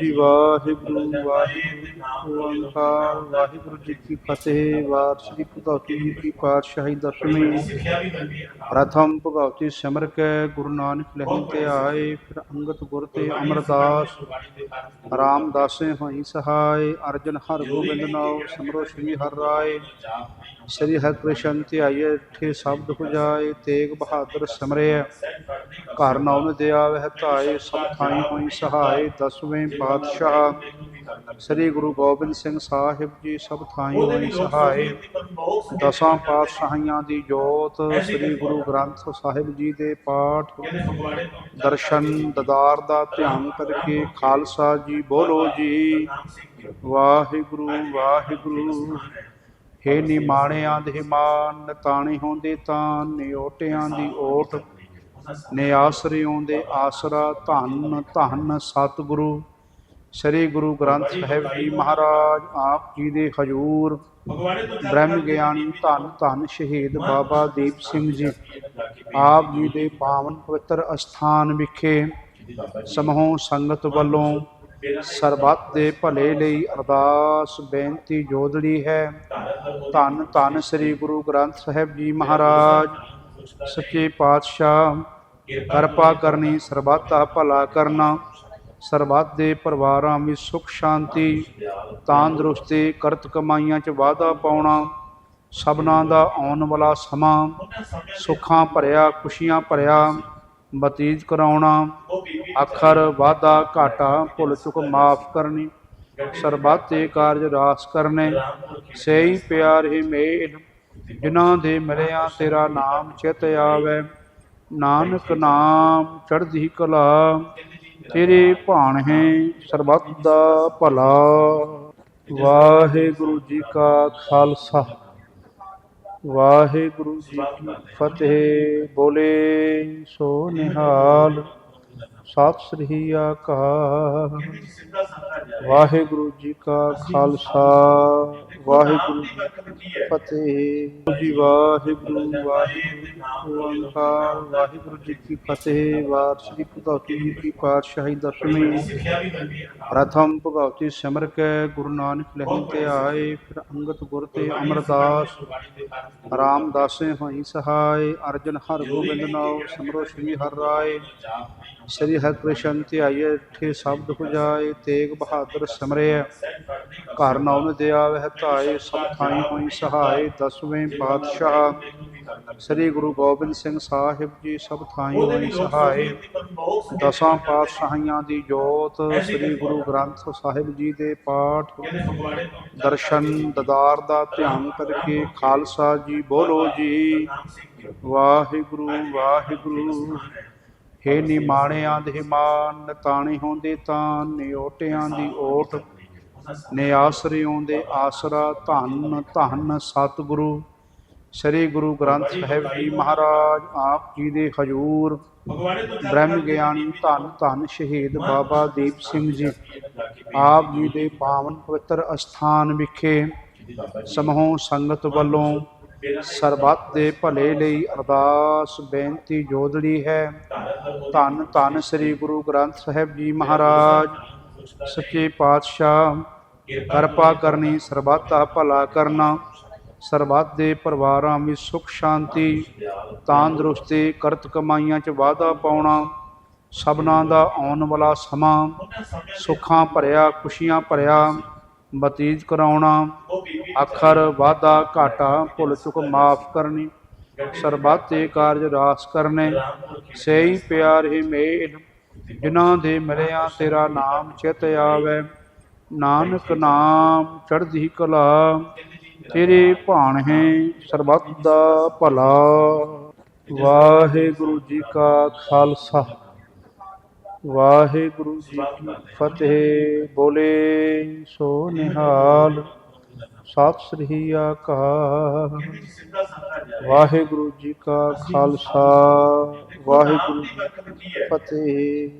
ਜੀ ਵਾਹਿਗੁਰੂ ਵਾਹਿਗੁਰੂ ਓੰਕਾਰ ਵਾਹਿਗੁਰੂ ਜੀ ਕੀ ਫਤਿਹ। ਵਾਰ ਸ੍ਰੀ ਭਗਵਤੀ ਜੀ ਕੀ ਪਾਤਸ਼ਾਹੀ ਦਸਵੀਂ ਪ੍ਰਥਮ ਭਗਵਤੀ ਸਿਮਰ ਕੇ, ਗੁਰੂ ਨਾਨਕ ਲਹਿ ਤੇ ਆਏ, ਫਿਰ ਅੰਗਤ ਗੁਰ ਤੇ ਅਮਰਦਾਸ। ਰਾਮਦਾਸੇ ਹੋਈ ਸਹਾਇ ਅਰਜਨ ਹਰ ਗੋਬਿੰਦ ਨਾਉ, ਸਿਮਰੋ ਸ੍ਰੀ ਹਰਿ ਰਾਏ। ਸ੍ਰੀ ਹਰਿ ਕ੍ਰਿਸ਼ਨ ਧਿਆਈਏ ਠੇ ਸ਼ਬਦ ਪੁਜਾਏ, ਤੇਗ ਬਹਾਦਰ ਸਿਮਰਿਆ। ਘਰ ਨਾਉ ਦੇ ਆਵਹਿ ਧਾਏ, ਸਭ ਥਾਈ ਹੋਈ ਸਹਾਇ ਦਸਵੇਂ ਪਾਤਸ਼ਾਹ ਸ੍ਰੀ ਗੁਰੂ ਗੋਬਿੰਦ ਸਿੰਘ ਸਾਹਿਬ ਜੀ ਸਭ ਥਾਈ ਹੋਈ ਸਹਾਇ ਦਸਾਂ ਪਾਤਸ਼ਾਹੀਆਂ ਦੀ ਜੋਤ ਸ੍ਰੀ ਗੁਰੂ ਗ੍ਰੰਥ ਸਾਹਿਬ ਜੀ ਦੇ ਪਾਠ ਦਰਸ਼ਨ ਦਦਾਰ ਦਾ ਧਿਆਨ ਕਰਕੇ ਖਾਲਸਾ ਜੀ ਬੋਲੋ ਜੀ। ਵਾਹਿਗੁਰੂ ਵਾਹਿਗੁਰੂ ਹੇ ਨਿਮਾਣਿਆਂ ਦੇ ਮਾਨ ਤਾਣੇ ਹੁੰਦੇ ਤਾਂ ਨਿਓਟਿਆਂ ਦੀ ਓਟ ਨੇ ਆਸਰਿਓਂ ਦੇ ਆਸਰਾ ਧੰਨ ਧੰਨ ਸਤਿਗੁਰੂ। ਸ੍ਰੀ ਗੁਰੂ ਗ੍ਰੰਥ ਸਾਹਿਬ ਜੀ ਮਹਾਰਾਜ ਆਪ ਜੀ ਦੇ ਹਜੂਰ, ਬ੍ਰਹਮ ਗਿਆਨੀ, ਧੰਨ ਧੰਨ ਸ਼ਹੀਦ ਬਾਬਾ ਦੀਪ ਸਿੰਘ ਜੀ ਆਪ ਜੀ ਦੇ ਪਾਵਨ ਪਵਿੱਤਰ ਅਸਥਾਨ ਵਿਖੇ ਸਮੂਹ ਸੰਗਤ ਵੱਲੋਂ ਸਰਬੱਤ ਦੇ ਭਲੇ ਲਈ ਅਰਦਾਸ ਬੇਨਤੀ ਜੋਦੜੀ ਹੈ। ਧੰਨ ਧੰਨ ਸ੍ਰੀ ਗੁਰੂ ਗ੍ਰੰਥ ਸਾਹਿਬ ਜੀ ਮਹਾਰਾਜ, ਸੱਚੇ ਪਾਤਸ਼ਾਹ, ਕਿਰਪਾ ਕਰਨੀ, ਸਰਬੱਤ ਦਾ ਭਲਾ ਕਰਨਾ ਸਰਬੱਤ ਦੇ ਪਰਿਵਾਰਾਂ ਵਿੱਚ ਸੁਖ, ਸ਼ਾਂਤੀ, ਤੰਦਰੁਸਤੀ, ਕਰਤ ਕਮਾਈਆਂ 'ਚ ਵਾਧਾ ਪਾਉਣਾ, ਸਭਨਾਂ ਦਾ ਆਉਣ ਵਾਲਾ ਸਮਾਂ, ਸੁੱਖਾਂ ਭਰਿਆ, ਖੁਸ਼ੀਆਂ ਭਰਿਆ, ਬਤੀਤ ਕਰਾਉਣਾ, ਅੱਖਰ ਵਾਧਾ ਘਾਟਾ ਭੁੱਲ ਚੁੱਕ ਮਾਫ ਕਰਨੀ, ਸਰਬੱਤ ਦੇ ਕਾਰਜ ਰਾਸ ਕਰਨੇ, ਸਹੀ ਪਿਆਰ ਹੀ ਮੇਲ, ਜਿਨ੍ਹਾਂ ਦੇ ਮਿਲਿਆ ਤੇਰਾ ਨਾਮ ਚਿਤ ਆਵੇ, ਨਾਨਕ ਨਾਮ ਚੜ੍ਹਦੀ ਕਲਾ ਤੇਰੇ ਭਾਣ ਹੈ ਸਰਬੱਤ ਦਾ ਭਲਾ। ਵਾਹਿਗੁਰੂ ਜੀ ਕਾ ਖਾਲਸਾ। ਵਾਹਿਗੁਰੂ ਜੀ ਕੀ ਫਤਿਹ। ਬੋਲੇ ਸੋ ਨਿਹਾਲ। ਸਤਿ ਸ੍ਰੀ ਅਕਾਲ। ਵਾਹਿਗੁਰੂ ਜੀ ਕਾ ਖਾਲਸਾ। ਵਾਹਿਗੁਰੂ ਜੀ ਕੀ ਫਤਿਹ। ਜੀ ਵਾਹਿਗੁਰੂ ਵਾਹਿਗੁਰੂ ਓੰਕਾਰ। ਵਾਹਿਗੁਰੂ ਜੀ ਕੀ ਫਤਿਹ। ਵਾਰ ਸ੍ਰੀ ਭਗਵਤੀ ਜੀ ਕੀ ਪਾਤਸ਼ਾਹੀ ਦਸਵੀਂ। ਪ੍ਰਥਮ ਭਗਵਤੀ ਸਿਮਰ ਕੇ ਗੁਰੂ ਨਾਨਕ ਲਹਿ ਤੇ ਆਏ ਫਿਰ ਅੰਗਤ ਗੁਰ ਤੇ ਅਮਰਦਾਸ। ਰਾਮਦਾਸੇ ਹੋਈ ਸਹਾਇ ਅਰਜਨ ਹਰ ਗੋਬਿੰਦ ਨਾਉ ਸਿਮਰੋ ਸ੍ਰੀ ਹਰਿ ਰਾਏ। ਸ੍ਰੀ ਹਰਿ ਕ੍ਰਿਸ਼ਨ ਧਿਆਈਏ ਠੇ ਸ਼ਬਦ ਪੁਜਾਏ ਤੇਗ ਬਹਾਦਰ ਸਿਮਰਿਆ। ਘਰ ਨਾਉ ਦੇ ਆਵਹਿ ਧਾਏ ਸਭ ਥਾਈ ਹੋਈ। ਸਹਾਇ ਦਸਵੇਂ ਪਾਤਸ਼ਾਹ ਸ੍ਰੀ ਗੁਰੂ ਗੋਬਿੰਦ ਸਿੰਘ ਸਾਹਿਬ ਜੀ ਸਭ ਥਾਈ ਹੋਈ ਸਹਾਇ ਦਸਾਂ ਪਾਤਸ਼ਾਹੀਆਂ ਦੀ ਜੋਤ ਸ੍ਰੀ ਗੁਰੂ ਗ੍ਰੰਥ ਸਾਹਿਬ ਜੀ ਦੇ ਪਾਠ ਦਰਸ਼ਨ ਦਦਾਰ ਦਾ ਧਿਆਨ ਕਰਕੇ ਖਾਲਸਾ ਜੀ ਬੋਲੋ ਜੀ। ਵਾਹਿਗੁਰੂ ਵਾਹਿਗੁਰੂ। ਹੇ ਨਿਮਾਣਿਆਂ ਦੇ ਮਾਨ ਤਾਣੇ ਹੁੰਦੇ ਤਾਂ ਨਿਓਟਿਆਂ ਦੀ ਓਟ ਨੇ ਆਸਰਿਓਂ ਦੇ ਆਸਰਾ ਧੰਨ ਧੰਨ ਸਤਿਗੁਰੂ। ਸ੍ਰੀ ਗੁਰੂ ਗ੍ਰੰਥ ਸਾਹਿਬ ਜੀ ਮਹਾਰਾਜ, ਆਪ ਜੀ ਦੇ ਹਜੂਰ। ਬ੍ਰਹਮ ਗਿਆਨੀ ਧੰਨ ਧੰਨ ਸ਼ਹੀਦ ਬਾਬਾ ਦੀਪ ਸਿੰਘ ਜੀ। ਆਪ ਜੀ ਦੇ ਪਾਵਨ ਪਵਿੱਤਰ ਅਸਥਾਨ ਵਿਖੇ ਸਮੂਹ ਸੰਗਤ ਵੱਲੋਂ ਸਰਬੱਤ ਦੇ ਭਲੇ ਲਈ ਅਰਦਾਸ ਬੇਨਤੀ ਜੋਦੜੀ ਹੈ। ਧੰਨ ਧੰਨ ਸ੍ਰੀ ਗੁਰੂ ਗ੍ਰੰਥ ਸਾਹਿਬ ਜੀ ਮਹਾਰਾਜ, ਸੱਚੇ ਪਾਤਸ਼ਾਹ ਕਿਰਪਾ ਕਰਨੀ, ਸਰਬੱਤ ਦਾ ਭਲਾ ਕਰਨਾ, ਸਰਬੱਤ ਦੇ ਪਰਿਵਾਰਾਂ ਵਿੱਚ ਸੁਖ, ਸ਼ਾਂਤੀ, ਤੰਦਰੁਸਤੀ, ਕਰਤ ਕਮਾਈਆਂ 'ਚ ਵਾਧਾ ਪਾਉਣਾ, ਸਭਨਾਂ ਦਾ ਆਉਣ ਵਾਲਾ ਸਮਾਂ, ਸੁੱਖਾਂ ਭਰਿਆ, ਖੁਸ਼ੀਆਂ ਭਰਿਆ, ਬਤੀਤ ਕਰਾਉਣਾ, ਅੱਖਰ ਵਾਧਾ ਘਾਟਾ ਭੁੱਲ ਚੁੱਕ ਮਾਫ ਕਰਨੀ, ਸਰਬੱਤ ਦੇ ਕਾਰਜ ਰਾਸ ਕਰਨੇ, ਸਹੀ ਪਿਆਰ ਹੀ ਮੇਲ ਜਿਨ੍ਹਾਂ ਦੇ ਮਿਲਿਆ ਤੇਰਾ ਨਾਮ ਚਿਤ ਆਵੇ। ਨਾਨਕ ਨਾਮ ਚੜ੍ਹਦੀ ਕਲਾ, ਤੇਰੇ ਭਾਣ ਹੈ ਸਰਬੱਤ ਦਾ ਭਲਾ। ਵਾਹਿਗੁਰੂ ਜੀ ਕਾ ਖਾਲਸਾ, ਵਾਹਿਗੁਰੂ ਜੀ ਕੀ ਫਤਿਹ। ਬੋਲੇ ਸੋ ਨਿਹਾਲ, ਸਤਿ ਸ੍ਰੀ ਅਕਾਲ। ਵਾਹਿਗੁਰੂ ਜੀ ਕਾ ਖਾਲਸਾ, ਵਾਹਿਗੁਰੂ ਜੀ ਕੀ ਫਤਿਹ।